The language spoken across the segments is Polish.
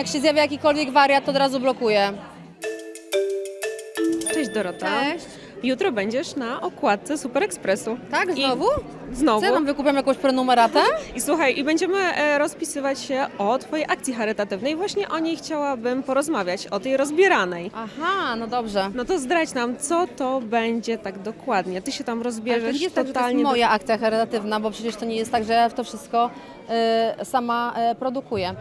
Jak się zjawia jakikolwiek wariat, to od razu blokuję. Cześć Dorota. Cześć. Jutro będziesz na okładce Super Expressu. Tak, I- znowu? Znowu. Co wykupiam jakąś prenumeratę? I słuchaj, i będziemy e, rozpisywać się o Twojej akcji charytatywnej. Właśnie o niej chciałabym porozmawiać, o tej rozbieranej. Aha, no dobrze. No to zdradź nam, co to będzie tak dokładnie. Ty się tam Ale to rozbierzesz nie jest tak, że to totalnie. jest do- moja akcja charytatywna, bo przecież to nie jest tak, że ja to wszystko y, sama y, produkuję. Y,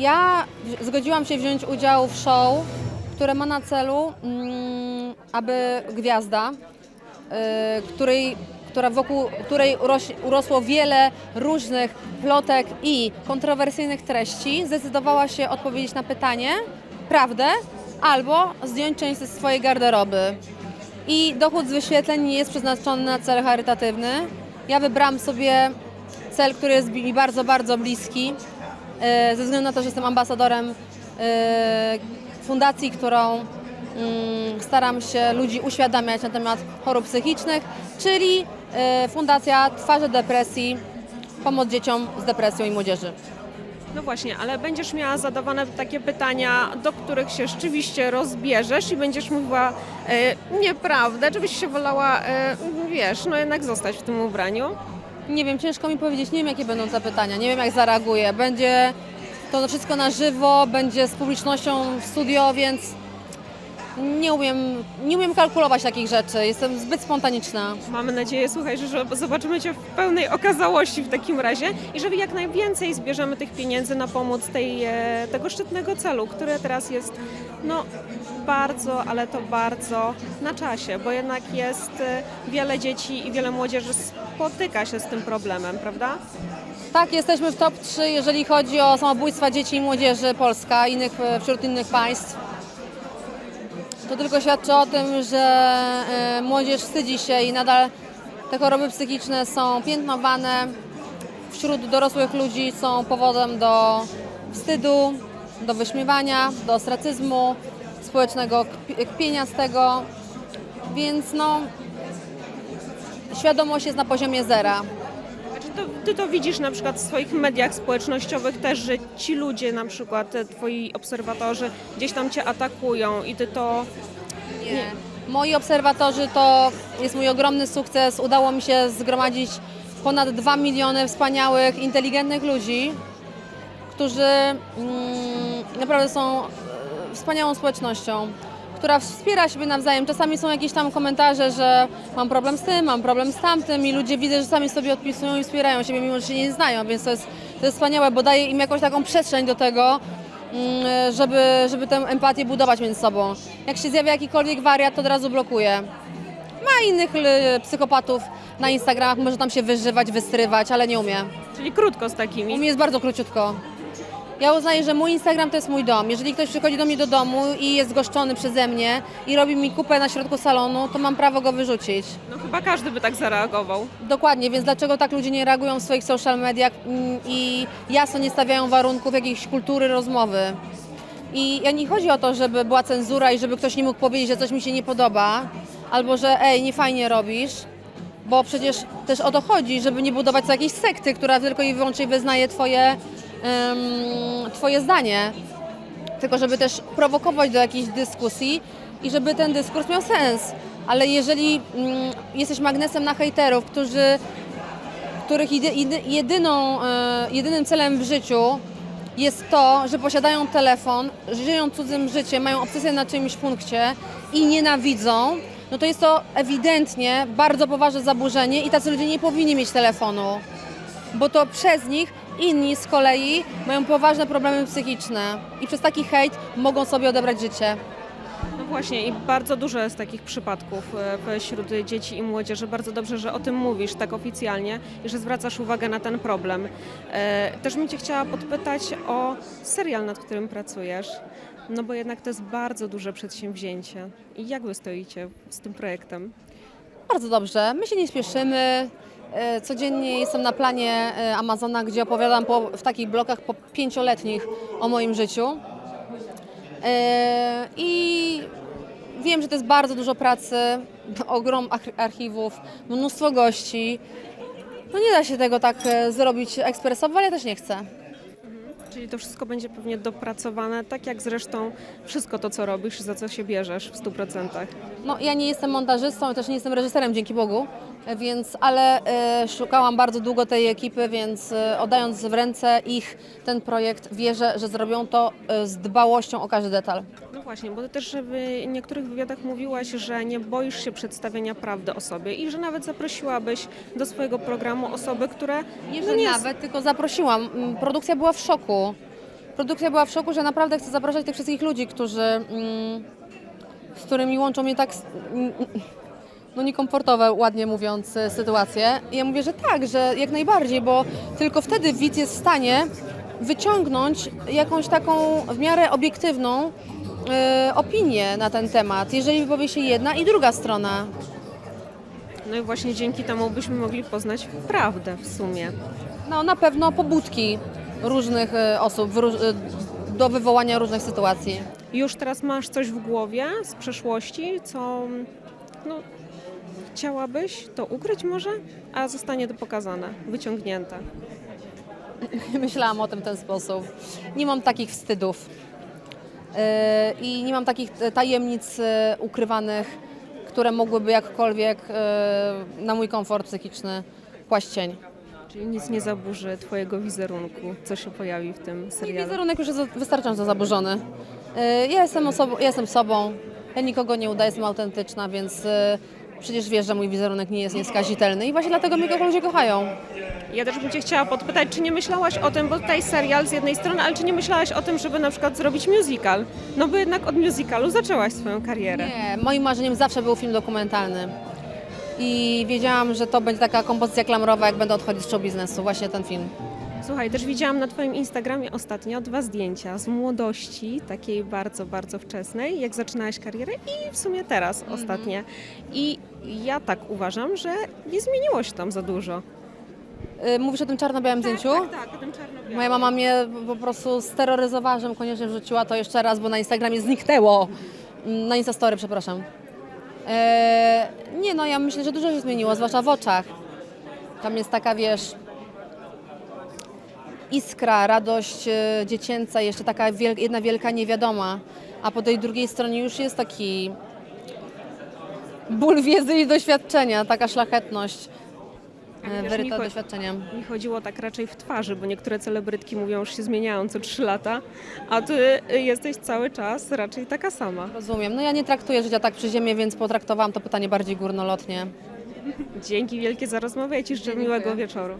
ja w- zgodziłam się wziąć udział w show, które ma na celu, mm, aby gwiazda, y, której, która wokół której urosło wiele różnych plotek i kontrowersyjnych treści, zdecydowała się odpowiedzieć na pytanie, prawdę, albo zdjąć część ze swojej garderoby. I dochód z wyświetleń nie jest przeznaczony na cel charytatywny. Ja wybrałam sobie cel, który jest mi bardzo, bardzo bliski, e, ze względu na to, że jestem ambasadorem e, fundacji, którą staram się ludzi uświadamiać na temat chorób psychicznych, czyli e, Fundacja Twarze Depresji, pomoc dzieciom z depresją i młodzieży. No właśnie, ale będziesz miała zadawane takie pytania, do których się rzeczywiście rozbierzesz i będziesz mówiła e, nieprawdę, czy byś się wolała, e, wiesz, no jednak zostać w tym ubraniu. Nie wiem, ciężko mi powiedzieć, nie wiem jakie będą te pytania, nie wiem jak zareaguję. Będzie to wszystko na żywo, będzie z publicznością w studio, więc nie umiem, nie umiem kalkulować takich rzeczy. Jestem zbyt spontaniczna. Mamy nadzieję, słuchaj, że zobaczymy Cię w pełnej okazałości w takim razie i że jak najwięcej zbierzemy tych pieniędzy na pomoc tej, e, tego szczytnego celu, który teraz jest no, bardzo, ale to bardzo na czasie, bo jednak jest e, wiele dzieci i wiele młodzieży spotyka się z tym problemem, prawda? Tak, jesteśmy w top 3, jeżeli chodzi o samobójstwa dzieci i młodzieży Polska innych, wśród innych państw. To tylko świadczy o tym, że e, młodzież wstydzi się i nadal te choroby psychiczne są piętnowane. Wśród dorosłych ludzi są powodem do wstydu, do wyśmiewania, do ostracyzmu, społecznego kpi- kpienia z tego. Więc no, świadomość jest na poziomie zera. To, Ty to widzisz na przykład w swoich mediach społecznościowych też, że ci ludzie, na przykład e, Twoi obserwatorzy gdzieś tam Cię atakują i Ty to Nie. Moi obserwatorzy to jest mój ogromny sukces. Udało mi się zgromadzić ponad 2 miliony wspaniałych, inteligentnych ludzi, którzy mm, naprawdę są e, wspaniałą społecznością, która wspiera siebie nawzajem. Czasami są jakieś tam komentarze, że mam problem z tym, mam problem z tamtym i ludzie widzę, że sami sobie odpisują i wspierają siebie, mimo że się nie znają, więc to jest, to jest wspaniałe, bo daje im jakąś taką przestrzeń do tego, mm, żeby, żeby tę empatię budować między sobą. Jak się zjawia jakikolwiek wariat, to od razu blokuję. Ma innych y, psychopatów na Instagramach, może tam się wyżywać, wystrywać, ale nie umie. Czyli krótko z U takimi. mnie jest bardzo króciutko. Ja uznaję, że mój Instagram to jest mój dom. Jeżeli ktoś przychodzi do mnie do domu i jest goszczony przeze mnie i robi mi kupę na środku salonu, to mam prawo go wyrzucić. No chyba każdy by tak zareagował. Dokładnie, więc dlaczego tak ludzie nie reagują w swoich social mediach i jasno nie stawiają warunków jakiejś kultury rozmowy? I ja nie chodzi o to, żeby była cenzura i żeby ktoś nie mógł powiedzieć, że coś mi się nie podoba, albo że ej, nie fajnie robisz, bo przecież też o to chodzi, żeby nie budować jakiejś sekty, która tylko i wyłącznie wyznaje twoje, twoje zdanie, tylko żeby też prowokować do jakiejś dyskusji i żeby ten dyskurs miał sens. Ale jeżeli mm, jesteś magnesem na hejterów, którzy, których jedy, jedy, jedyną, e, jedynym celem w życiu jest to, że posiadają telefon, żyją cudzym życiem, mają obsesję na czymś punkcie i nienawidzą, no to jest to ewidentnie bardzo poważne zaburzenie i tacy ludzie nie powinni mieć telefonu, bo to przez nich inni z kolei mają poważne problemy psychiczne i przez taki hejt mogą sobie odebrać życie. No właśnie i bardzo dużo jest takich przypadków e, wśród dzieci i młodzieży. Bardzo dobrze, że o tym mówisz tak oficjalnie i że zwracasz uwagę na ten problem. E, Też bym Cię chciała podpytać o serial, nad którym pracujesz. No bo jednak to jest bardzo duże przedsięwzięcie. I jak Wy stoicie z tym projektem? Bardzo dobrze. My się nie spieszymy. E, Codziennie jestem na planie e, Amazona, gdzie opowiadam po, w takich blokach po pięcioletnich o moim życiu. E, I wiem, że to jest bardzo dużo pracy, ogrom archiwów, mnóstwo gości. No nie da się tego tak zrobić ekspresowo, ale ja też nie chcę. Czyli to wszystko będzie pewnie dopracowane, tak jak zresztą wszystko to, co robisz, za co się bierzesz w 100%. No, ja nie jestem montażystą, też nie jestem reżyserem, dzięki Bogu, więc, ale e, szukałam bardzo długo tej ekipy, więc e, oddając w ręce ich ten projekt, wierzę, że zrobią to e, z dbałością o każdy detal. Właśnie, bo ty też w niektórych wywiadach mówiłaś, że nie boisz się przedstawienia prawdy o sobie i że nawet zaprosiłabyś do swojego programu osoby, które Nie, no że nie nawet, tylko zaprosiłam. Mm, Produkcja była w szoku. Produkcja była w szoku, że naprawdę chcę zapraszać tych wszystkich ludzi, którzy, mm, z którymi łączą mnie tak, s- mm, no niekomfortowe, ładnie mówiąc, e, sytuacje. I ja mówię, że tak, że jak najbardziej, bo tylko wtedy widz jest w stanie wyciągnąć jakąś taką w miarę obiektywną e, opinię na ten temat, jeżeli wypowie się jedna i druga strona. No i właśnie dzięki temu byśmy mogli poznać prawdę w sumie. No na pewno pobudki różnych e, osób w róż, e, do wywołania różnych sytuacji. Już teraz masz coś w głowie z przeszłości, co no, chciałabyś to ukryć może, a zostanie to pokazane, wyciągnięte. Myślałam o tym w ten sposób. Nie mam takich wstydów i nie mam takich e, tajemnic e, ukrywanych, które mogłyby jakkolwiek e, na mój komfort psychiczny kłaść cień. Czyli nic nie zaburzy twojego wizerunku, co się pojawi w tym serialu. wizerunek już jest wystarczająco zaburzony. E, Ja jestem, osobą, ja jestem sobą, ja nikogo nie udaję, jestem autentyczna, więc e, przecież wiesz, że mój wizerunek nie jest nieskazitelny i właśnie dlatego mnie ludzie kochają. Ja też bym Cię chciała podpytać, czy nie myślałaś o tym, bo tutaj serial z jednej strony, ale czy nie myślałaś o tym, żeby na przykład zrobić musical? No bo jednak od musicalu zaczęłaś swoją karierę. Nie, moim marzeniem zawsze był film dokumentalny. I wiedziałam, że to będzie taka kompozycja klamrowa, jak będę odchodzić z show biznesu, właśnie ten film. Słuchaj, też widziałam na Twoim Instagramie ostatnio dwa zdjęcia z młodości, takiej bardzo, bardzo wczesnej, jak zaczynałaś karierę i w sumie teraz ostatnie. I ja tak uważam, że nie zmieniło się tam za dużo. Y, Mówisz o tym czarno-białym zdjęciu? Tak, tak, o tym czarno Moja mama mnie po prostu steroryzowała, żebym koniecznie wrzuciła to jeszcze raz, bo na Instagramie zniknęło. Mm, Na Instastory, przepraszam. E, nie no, ja myślę, że dużo się zmieniło, zwłaszcza w oczach. Tam jest taka, wiesz, iskra, radość e, dziecięca, jeszcze taka wiel- jedna wielka niewiadoma. A po tej drugiej stronie już jest taki ból wiedzy i doświadczenia, taka szlachetność, e, weryta mi cho- doświadczeniem. Mi chodziło tak raczej w twarzy, bo niektóre celebrytki mówią, że się zmieniają co trzy lata, a ty jesteś cały czas raczej taka sama. Rozumiem. No ja nie traktuję życia tak przy ziemię, więc potraktowałam to pytanie bardziej górnolotnie. Dzięki wielkie za rozmowę i ci życzę miłego wieczoru.